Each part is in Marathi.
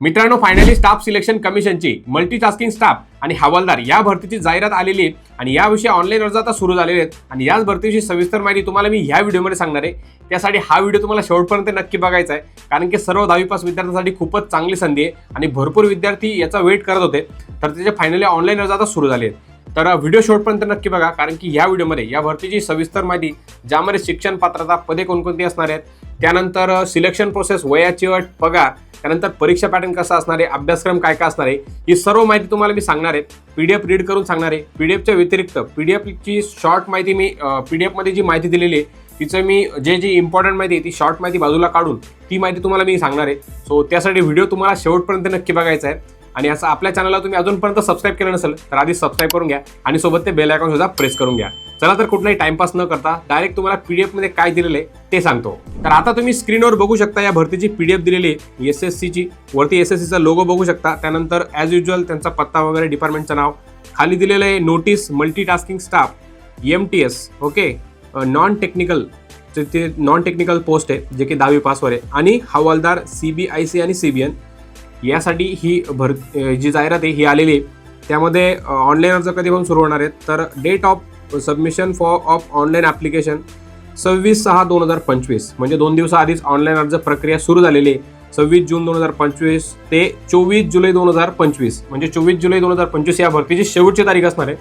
मित्रांनो फायनली स्टाफ सिलेक्शन कमिशनची मल्टीटास्किंग स्टाफ आणि हवालदार या भरतीची जाहिरात आलेली आहे. आणि याविषयी ऑनलाईन अर्ज आता सुरू झालेले आहेत. आणि याच भरतीविषयी सविस्तर माहिती तुम्हाला मी ह्या व्हिडिओमध्ये सांगणार आहे. त्यासाठी हा व्हिडिओ तुम्हाला शेवटपर्यंत नक्की बघायचा आहे. कारण की सर्व दहावी पास विद्यार्थ्यांसाठी खूपच चांगली संधी आहे. आणि भरपूर विद्यार्थी याचा वेट करत होते. तर त्याचे फायनली ऑनलाईन अर्ज आता सुरू झाले आहेत. तर व्हिडिओ शेवटपर्यंत नक्की बघा. कारण की या व्हिडिओमध्ये या भरतीची सविस्तर माहिती ज्यामध्ये शिक्षण पात्रता पदे कोणकोणती असणार आहेत त्यानंतर सिलेक्शन प्रोसेस वयाची अट पगार त्यानंतर परीक्षा पॅटर्न कसा असणार आहे अभ्यासक्रम काय काय असणार आहे ही सर्व माहिती तुम्हाला मी सांगणार आहे. पी डी एफ रीड करून सांगणार आहे. पी डी एफच्या व्यतिरिक्त पी डी एफची शॉर्ट माहिती मी पी डी एफमध्ये जी माहिती दिलेली आहे तिचं मी जे जी इम्पॉर्टंट माहिती आहे ती शॉर्ट माहिती बाजूला काढून ती माहिती तुम्हाला मी सांगणार आहे. सो त्यासाठी व्हिडिओ तुम्हाला शेवटपर्यंत नक्की बघायचा आहे. आणि असं आपल्या चॅनलला तुम्ही अजूनपर्यंत सबस्क्राईब केलं नसेल तर आधी सबस्क्राईब करून घ्या आणि सोबत ते बेल आयकॉन सुद्धा प्रेस करून घ्या. चला तर कुठलाही टाइमपास न करता डायरेक्ट तुम्हाला पीडीएफमध्ये काय दिलेलं आहे ते सांगतो. तर आता तुम्ही स्क्रीनवर बघू शकता या भरतीची पीडीएफ दिलेली आहे एस एस सीची वरती एस एस सीचा लोगो बघू शकता. त्यानंतर ॲज युजल त्यांचा पत्ता वगैरे डिपार्टमेंटचं नाव. खाली दिलेलं आहे notice multitasking staff M T S okay non technical ते नॉन टेक्निकल पोस्ट आहे जे की दहावी पासवर आहे. आणि हवालदार सी बी आय सी आणि सी बी एन यासाठी ही भर जी जाहिरात आहे ही आलेली आहे. त्यामध्ये ऑनलाईन अर्ज कधीपासून सुरू होणार आहेत? तर date of submission for of online application सव्वीस सहा दोन हजार पंचवीस म्हणजे दोन दिवसाआधीच ऑनलाईन अर्ज प्रक्रिया सुरू झालेली आहे. सव्वीस जून दोन हजार पंचवीस ते चोवीस जुलै दोन हजार पंचवीस म्हणजे चोवीस जुलै दोन हजार पंचवीस या भरतीची शेवटची तारीख असणार आहे.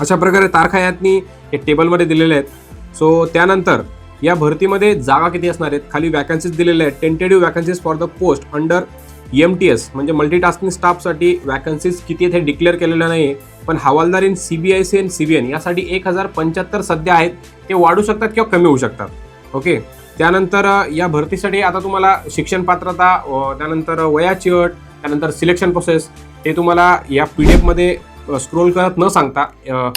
अशा प्रकारे तारखा यातनी हे टेबलमध्ये दिलेल्या आहेत. सो त्यानंतर या भरतीमध्ये जागा किती असणार आहेत? खाली वॅकन्सीज दिलेल्या आहेत. Tentative vacancies for the post under M T S म्हणजे मल्टीटास्किंग स्टाफसाठी वॅकन्सीज किती आहेत हे डिक्लेअर केलेलं नाही आहे पण हवालदार in C B I C N C B N यासाठी एक हजार पंच्याहत्तर सध्या आहेत. ते वाढू शकतात किंवा कमी होऊ शकतात. ओके? त्यानंतर या भरतीसाठी आता तुम्हाला शिक्षण पात्रता त्यानंतर वयाची अट त्यानंतर सिलेक्शन प्रोसेस ते तुम्हाला या पी डी एफमध्ये स्क्रोल करत न सांगता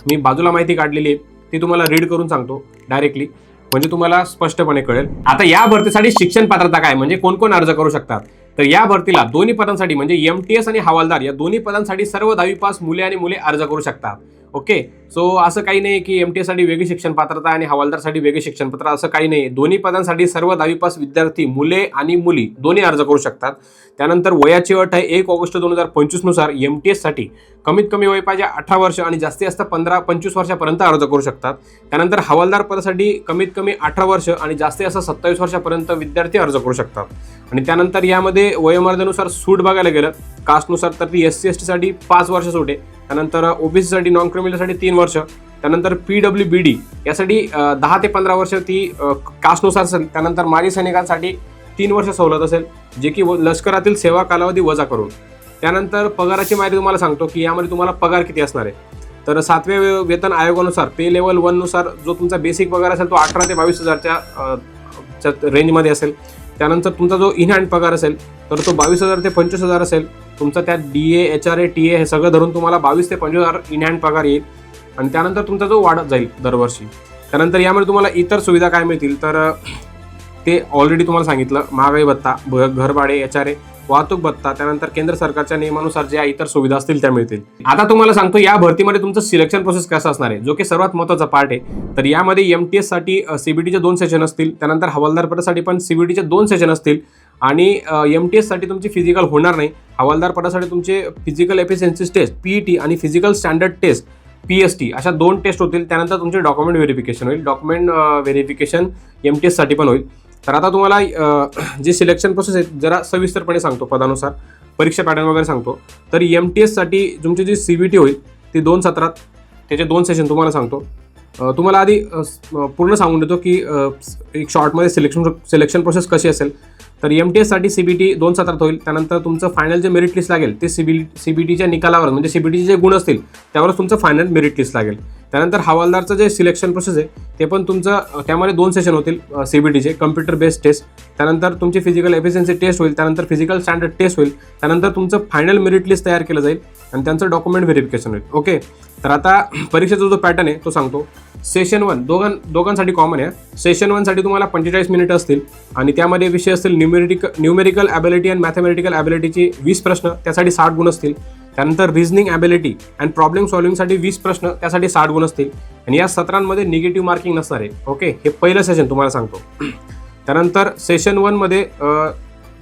मी बाजूला माहिती काढलेली आहे. ती तुम्हाला रीड करून सांगतो डायरेक्टली म्हणजे तुम्हाला स्पष्टपणे कळेल. आता या भरतीसाठी शिक्षण पात्रता काय? म्हणजे कोण कोण अर्ज करू शकतात? तर या भरतीला दोन्ही पदांसाठी म्हणजे एम टी एस आणि हवालदार या दोन्ही पदांसाठी सर्व दहावी पास मुले आणि मुले अर्ज करू शकतात. ओके? सो असं काही नाही की एम टी एससाठी वेगळी शिक्षण पात्रता आणि हवालदारसाठी वेगळी शिक्षण पत्र असं काही नाही. दोन्ही पदांसाठी सर्व दहावी पास विद्यार्थी मुले आणि मुली दोन्ही अर्ज करू शकतात. त्यानंतर वयाची अट आहे एक ऑगस्ट दोन हजार पंचवीसनुसार एम टी एससाठी कमीत कमी वय पाहिजे अठरा वर्ष आणि जास्तीत जास्त पंधरा पंचवीस वर्षापर्यंत अर्ज करू शकतात. त्यानंतर हवालदार पदासाठी कमीत कमी अठरा वर्ष आणि जास्तीत जास्त सत्तावीस वर्षापर्यंत विद्यार्थी अर्ज करू शकतात. आणि त्यानंतर यामध्ये वयोमर्यादेनुसार सूट बघायला गेलं कास्टनुसार तर ती एस सी एस टीसाठी पाच वर्ष सूट आहे. त्यानंतर ओबीसीसाठी नॉन क्रिमिनलसाठी तीन वर्ष. त्यानंतर पी डब्ल्यू बी डी यासाठी दहा ते पंधरा वर्ष ती कास्टनुसार असेल त्यानंतर माजी सैनिकांसाठी तीन वर्ष सवलत असेल जे की व- लष्करातील सेवा कालावधी वजा करून. त्यानंतर पगाराची माहिती तुम्हाला सांगतो की यामध्ये तुम्हाला पगार किती असणार आहे. तर सातव्या वेतन आयोगानुसार पे लेवल वननुसार जो तुमचा बेसिक पगार असेल तो अठरा ते बावीस हजारच्या च्या रेंजमध्ये असेल. त्यानंतर तुमचा जो इन हँड पगार असेल तर तो बावीस हजार ते पंचवीस हजार असेल. तुमचा त्यात D A H R A T A हे सगळं धरून तुम्हाला बावीस ते पंचवीस हजार इन हँड पगार येईल. आणि त्यानंतर तुमचा जो वाढत जाईल दरवर्षी. त्यानंतर यामध्ये तुम्हाला इतर सुविधा काय मिळतील? तर ते ऑलरेडी तुम्हाला सांगितलं. महागाई भत्ता भ- घरभाडे एच आर ए वाहतूक भत्ता त्यानंतर केंद्र सरकारच्या नियमानुसार ज्या इतर सुविधा असतील त्या मिळतील. आता तुम्हाला सांगतो या भरतीमध्ये तुमचं सिलेक्शन प्रोसेस कसं असणार आहे? जो की सर्वात महत्त्वाचा पार्ट आहे. तर यामध्ये एम टी एससाठी सीबीटीचे दोन सेशन असतील. त्यानंतर हवालदार पदासाठी पण सीबीटीचे दोन सेशन असतील. आणि एम टी एससाठी तुमची फिजिकल होणार नाही. हवालदार पदासाठी तुमचे फिजिकल एफिशियन्सी टेस्ट पीईटी आणि physical standard test P S T अशा दोन टेस्ट होतील. त्यानंतर तुमचे डॉक्युमेंट व्हेरिफिकेशन होईल. डॉक्युमेंट व्हेरिफिकेशन एम टी एससाठी पण होईल. तर आता तुम्हाला जे सिलेक्शन प्रोसेस आहे जरा सविस्तरपणे सांगतो पदानुसार. परीक्षा पॅटर्न वगैरे सांगतो. तर एम टी एससाठी तुमची जी सी बी टी होईल ती दोन सत्रात त्याचे दोन सेशन तुम्हाला सांगतो. तुम्हाला आधी पूर्ण सांगून देतो की एक शॉर्टमध्ये सिलेक्शन सिलेक्शन प्रोसेस कशी असेल. तर एम टी एससाठी सी बी टी दोन सत्रात होईल. त्यानंतर तुमचं फायनल जे मेरिट लिस्ट लागेल ते सी बी सी बी टीच्या निकालावर म्हणजे सी बी टीचे जे गुण असतील त्यावरच तुमचं फायनल मेरिट लिस्ट लागेल. त्यानंतर हवालदारचं जे सिलेक्शन प्रोसेस आहे ते पण तुमचं त्यामध्ये दोन सेशन होतील सी बी टीचे कम्प्युटर बेस्ड टेस्ट त्यानंतर तुमची फिजिकल एफिशियन्सी टेस्ट होईल त्यानंतर फिजिकल स्टँडर्ड टेस्ट होईल त्यानंतर तुमचं फायनल मेरिट लिस्ट तयार केलं जाईल आणि त्यांचं डॉक्युमेंट व्हेरिफिकेशन होईल. ओके तर आता परीक्षेचा जो पॅटर्न आहे तो सांगतो. सेशन वन दोघां दोघांसाठी कॉमन आहे. सेशन वनसाठी तुम्हाला पंचेचाळीस मिनिटं असतील. आणि त्यामध्ये विषय असतील numeric numerical ability and mathematical ॲबिलिटीची वीस प्रश्न त्यासाठी साठ गुण असतील. त्यानंतर रिझनिंग ॲबिलिटी अँड प्रॉब्लेम सॉल्विंगसाठी वीस प्रश्न त्यासाठी साठ गुण असतील. आणि या सत्रांमध्ये निगेटिव्ह मार्किंग नसणार आहे. ओके हे पहिलं सेशन तुम्हाला सांगतो. त्यानंतर सेशन वनमध्ये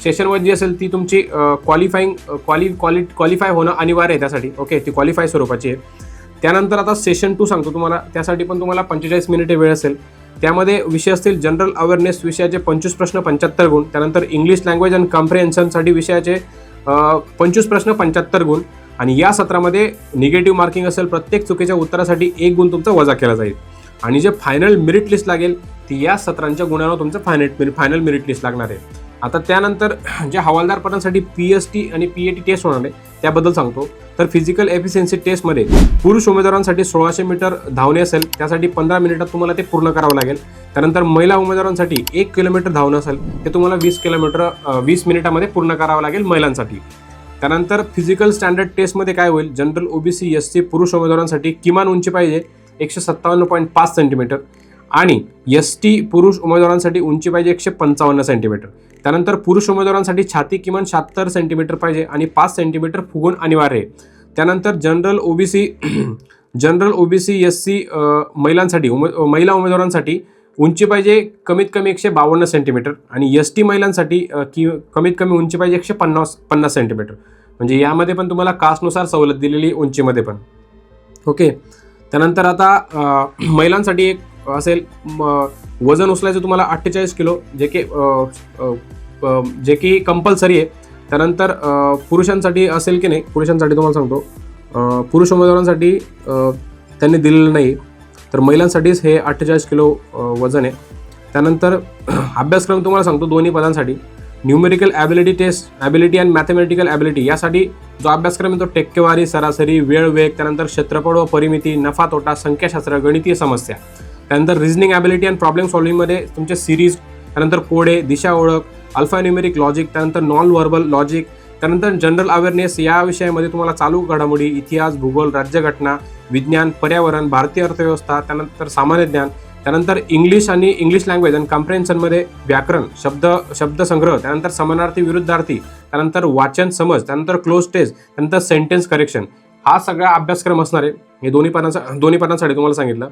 सेशन वन जी असेल ती तुमची क्वालिफाईंग क्वालि क्वालि क्वालिफाय होणं अनिवार्य आहे त्यासाठी. ओके ती क्वालिफाय स्वरूपाची आहे. त्यानंतर आता सेशन टू सांगतो तुम्हाला. त्यासाठी पण तुम्हाला पंचेचाळीस मिनिटे वेळ असेल. त्यामध्ये विषय असतील जनरल अवेअरनेस विषयाचे पंचवीस प्रश्न पंच्याहत्तर गुण. त्यानंतर इंग्लिश लँग्वेज अँड कॉम्प्रिहेन्शनसाठी विषयाचे पंचवीस प्रश्न पंच्याहत्तर गुण. आणि या सत्रामध्ये निगेटिव्ह मार्किंग असेल प्रत्येक चुकीच्या उत्तरासाठी एक गुण तुमचा वजा केला जाईल. आणि जे फायनल मेरिट लिस्ट लागेल ती या सत्रांच्या गुणांवर तुमचं फायनल फायनल मेरिट लिस्ट लागणार आहे. आता त्यानंतर जे हवालदार पदांसाठी पी एस टी आणि पी ए टी टेस्ट होणार आहे त्याबद्दल सांगतो. तर फिजिकल एफिशियन्सी टेस्टमध्ये पुरुष उमेदवारांसाठी सोळाशे मीटर धावणे असेल त्यासाठी पंधरा मिनिटात तुम्हाला ते पूर्ण करावं लागेल. त्यानंतर महिला उमेदवारांसाठी एक किलोमीटर धावणं असेल ते तुम्हाला वीस किलोमीटर वीस मिनिटामध्ये पूर्ण करावं लागेल महिलांसाठी. त्यानंतर फिजिकल स्टँडर्ड टेस्टमध्ये काय होईल जनरल ओबीसी एस सी पुरुष उमेदवारांसाठी किमान उंची पाहिजे एकशे सत्तावन्न पॉईंट पाच सेंटीमीटर आणि एस टी पुरुष उमेदवारांसाठी उंची पाहिजे एकशे पंचावन्न सेंटीमीटर त्यानंतर पुरुष उमेदवारांसाठी छाती किमान शहात्तर सेंटीमीटर पाहिजे आणि पाच सेंटीमीटर फुगून अनिवार्य आहे. त्यानंतर general OBC general OBC S C महिलांसाठी उमे महिला उमेदवारांसाठी उंची पाहिजे कमीत कमी एकशे बावन्न सेंटीमीटर आणि एस टी महिलांसाठी कि कमीत कमी उंची पाहिजे एकशे पन्नास पन्नास सेंटीमीटर म्हणजे यामध्ये पण तुम्हाला कास्टनुसार सवलत दिलेली उंचीमध्ये पण. ओके. त्यानंतर आता महिलांसाठी एक असेल वजन उचलायचं तुम्हाला अठ्ठेचाळीस किलो जे की जे की कंपल्सरी आहे. त्यानंतर पुरुषांसाठी असेल की नाही पुरुषांसाठी तुम्हाला सांगतो. पुरुष उमेदवारांसाठी त्यांनी दिलेलं नाही. तर महिलांसाठीच हे अठ्ठेचाळीस किलो वजन आहे. त्यानंतर अभ्यासक्रम तुम्हाला सांगतो दोन्ही पदांसाठी. Numerical ability test ability and mathematical ability यासाठी जो अभ्यासक्रम आहे तो टक्केवारी सरासरी वेळ वेग त्यानंतर क्षेत्रफळ व परिमिती नफा तोटा संख्याशास्त्र गणितीय समस्या. त्यानंतर रिझनिंग ॲबिलिटी अँड प्रॉब्लेम सॉल्विंगमध्ये तुमचे सिरीज त्यानंतर कोडे दिशा ओळख अल्फान्युमेरिक लॉजिक त्यानंतर नॉन व्हर्बल लॉजिक त्यानंतर जनरल अवेअरनेस या विषयामध्ये तुम्हाला चालू घडामोडी इतिहास भूगोल राज्यघटना विज्ञान पर्यावरण भारतीय अर्थव्यवस्था त्यानंतर सामान्य ज्ञान त्यानंतर इंग्लिश आणि इंग्लिश लँग्वेज आणि कम्प्रेन्शनमध्ये व्याकरण शब्द शब्दसंग्रह त्यानंतर समानार्थी विरुद्धार्थी त्यानंतर वाचन समज त्यानंतर क्लोज टेस्ट त्यानंतर सेंटेन्स करेक्शन हा सगळा अभ्यासक्रम असणार आहे. हे दोन्ही पानांचा दोन्ही पानांसाठी तुम्हाला सांगितलं.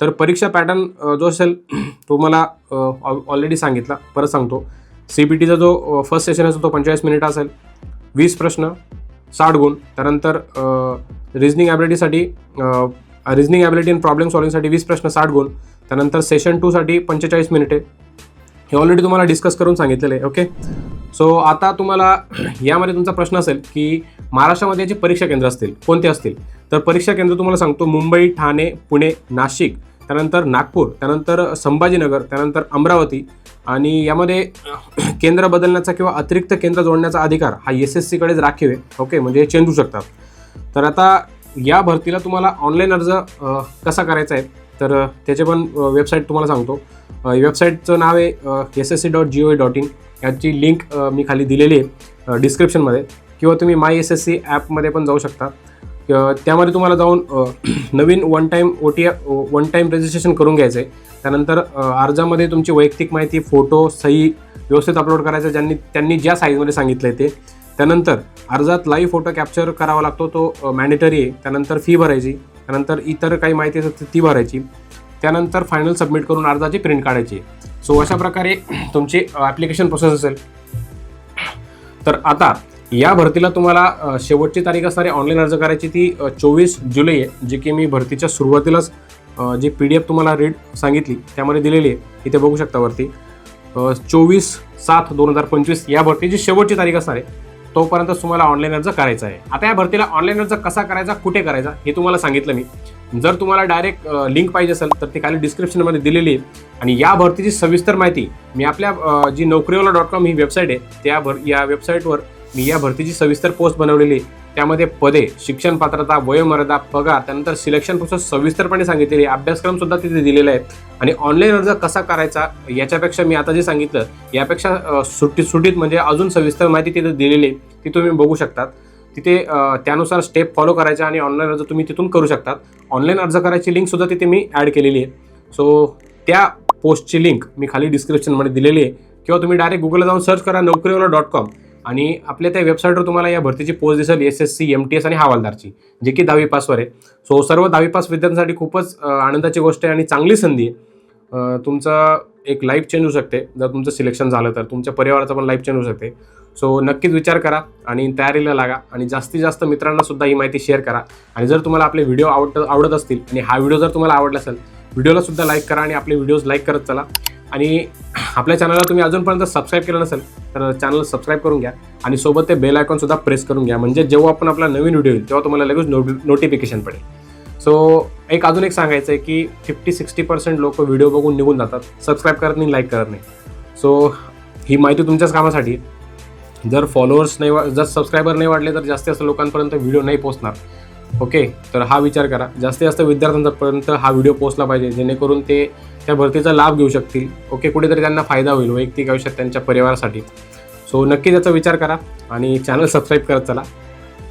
तर परीक्षा पॅटर्न जो असेल तो मला ऑलरेडी सांगितला. परत सांगतो. सी बी टीचा जो फर्स्ट सेशन असेल तो पंचेचाळीस मिनिट असेल. वीस प्रश्न साठ गुण. त्यानंतर रिझनिंग ॲबिलिटीसाठी रिझनिंग ॲबिलिटी आणि प्रॉब्लेम सॉल्विंगसाठी वीस प्रश्न साठ गुण. त्यानंतर सेशन टूसाठी पंचेचाळीस मिनिटे हे ऑलरेडी तुम्हाला डिस्कस करून सांगितलेलं आहे ओके सो आता तुम्हाला यामध्ये तुमचा प्रश्न असेल की महाराष्ट्रामध्ये जे परीक्षा केंद्र असतील कोणते असतील? तर परीक्षा केंद्र तुम्हाला सांगतो मुंबई ठाणे पुणे नाशिक त्यानंतर नागपूर त्यानंतर संभाजीनगर त्यानंतर अमरावती आणि यामध्ये केंद्र बदलण्याचा किंवा अतिरिक्त केंद्र जोडण्याचा अधिकार हा एस एस सीकडेच राखीव आहे ओके? म्हणजे हे चेंजू शकतात. तर आता या भरतीला तुम्हाला ऑनलाईन अर्ज कसा करायचा आहे? तर त्याचे पण वेबसाईट तुम्हाला सांगतो. वेबसाईटचं नाव आहे S S C dot G O dot in. याची लिंक मी खाली दिलेली आहे डिस्क्रिप्शनमध्ये किंवा तुम्ही माय एस एस सी ॲपमध्ये पण जाऊ शकता. त्यामध्ये तुम्हाला जाऊन नवीन one time O T one time registration करून घ्यायचं आहे त्यानंतर अर्जामध्ये तुमची वैयक्तिक माहिती फोटो सही व्यवस्थित अपलोड करायचं ज्यांनी त्यांनी ज्या साईजमध्ये सांगितलं आहे ते. त्यानंतर अर्जात लाईव्ह फोटो कॅप्चर करावा लागतो तो मॅन्डेटरी आहे. त्यानंतर फी भरायची. त्यानंतर इतर काही माहिती असतात ती भरायची. त्यानंतर फायनल सबमिट करून अर्जाची प्रिंट काढायची. सो अशा प्रकारे तुमची ॲप्लिकेशन प्रोसेस असेल. तर आता या भरतीला तुम्हाला शेवटची तारीख असणारी ऑनलाईन अर्ज करायची ती चोवीस जुलै आहे जी की मी भरतीच्या सुरुवातीलाच जी पी डी एफ तुम्हाला रीड सांगितली त्यामध्ये दिलेली आहे. इथे बघू शकता वरती. चोवीस सात दोन हजार पंचवीस या भरतीची शेवटची तारीख असणार आहे. तोपर्यंत तुम्हाला ऑनलाईन अर्ज करायचा आहे. आता या भरतीला ऑनलाईन अर्ज कसा करायचा कुठे करायचा हे तुम्हाला सांगितलं मी. जर तुम्हाला डायरेक्ट लिंक पाहिजे असेल तर ती खाली डिस्क्रिप्शनमध्ये दिलेली आहे. आणि या भरतीची सविस्तर माहिती मी आपल्या जी नोकरीवाला डॉट कॉम ही वेबसाईट आहे त्या भर या वेबसाईटवर मी या भरतीची सविस्तर पोस्ट बनवलेली आहे. त्यामध्ये पदे शिक्षण पात्रता वयोमर्यादा पगार त्यानंतर सिलेक्शन प्रोसेस सविस्तरपणे सांगितलेली अभ्यासक्रम सुद्धा तिथे दिलेला आहे आणि ऑनलाईन अर्ज कसा करायचा याच्यापेक्षा मी आता जे सांगितलं यापेक्षा अ, सुट्टीत सुटीत म्हणजे अजून सविस्तर माहिती तिथे दिलेली आहे ती तुम्ही बघू शकतात. तिथे त्यानुसार स्टेप फॉलो करायचा आणि ऑनलाईन अर्ज तुम्ही तिथून करू शकतात. ऑनलाईन अर्ज करायची लिंकसुद्धा तिथे मी ॲड केलेली आहे. सो त्या पोस्टची लिंक मी खाली डिस्क्रिप्शनमध्ये दिलेली आहे. किंवा तुम्ही डायरेक्ट गुगलला जाऊन सर्च करा नोकरीवाला डॉट कॉम आणि आपल्या त्या वेबसाईटवर तुम्हाला या भरतीची पोस्ट दिसेल S S C M T S आणि हवालदारची जे की दहावी पासवर आहे. सो सर्व दहावी पास विद्यार्थ्यांसाठी खूपच आनंदाची गोष्ट आहे आणि चांगली संधी आहे. तुमचं तुमचा एक लाईफ चेंज होऊ शकते. जर तुमचं सिलेक्शन झालं तर तुमच्या परिवाराचं पण लाईफ चेंज होऊ शकते. सो नक्कीच विचार करा आणि तयारीला लागा आणि जास्तीत जास्त मित्रांना सुद्धा ही माहिती शेअर करा. आणि जर तुम्हाला आपले व्हिडिओ आवडत आवडत असतील आणि हा व्हिडिओ जर तुम्हाला आवडला असेल व्हिडिओला सुद्धा लाईक करा आणि आपले व्हिडिओज लाईक करत चला. आणि आपल्या चॅनलला तुम्ही अजूनपर्यंत सबस्क्राईब केलं नसेल तर चॅनल सबस्क्राईब करून घ्या आणि सोबत ते बेल आयकॉन सुद्धा प्रेस करून घ्या. म्हणजे जेव्हा आपण आपला नवीन व्हिडिओ येईल तेव्हा तुम्हाला लगेच नो नोटिफिकेशन पडेल. सो एक अजून एक सांगायचं आहे की फिफ्टी सिक्स्टी पर्सेंट लोक व्हिडिओ बघून निघून जातात. सबस्क्राईब करत नाही लाईक करत नाही. सो ही माहिती तुमच्याच कामासाठी आहे. जर फॉलोअर्स नाही वा जर सबस्क्रायबर नाही वाढले तर जास्तीत जास्त लोकांपर्यंत व्हिडिओ नाही पोचणार ओके तर हा विचार करा. जास्तीत जास्त विद्यार्थ्यांपर्यंत हा व्हिडिओ पोचला पाहिजे जेणेकरून ते त्या भरतीचा लाभ घेऊ शकतील. ओके कुठेतरी त्यांना फायदा होईल वैयक्तिक आयुष्यात त्यांच्या परिवारासाठी. सो नक्की त्याचा विचार करा आणि चॅनल सबस्क्राईब करत चला.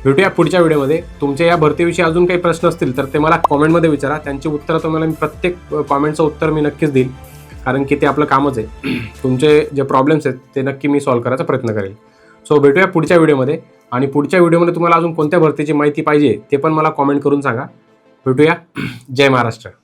भेटूया पुढच्या व्हिडिओमध्ये तुमच्या या भरतीविषयी अजून काही प्रश्न असतील तर ते मला कॉमेंटमध्ये विचारा. त्यांची उत्तरं तुम्हाला मी प्रत्येक कॉमेंटचं उत्तर मी नक्कीच देईल. कारण की ते आपलं कामच आहे. तुमचे जे प्रॉब्लेम्स आहेत ते नक्की मी सॉल्व्ह करायचा प्रयत्न करेल. सो भेटूया पुढच्या व्हिडिओमध्ये. आणि पुढच्या व्हिडिओमध्ये तुम्हाला अजून कोणत्या भरतीची माहिती पाहिजे ते पण मला कॉमेंट करून सांगा. भेटूया. जय महाराष्ट्र.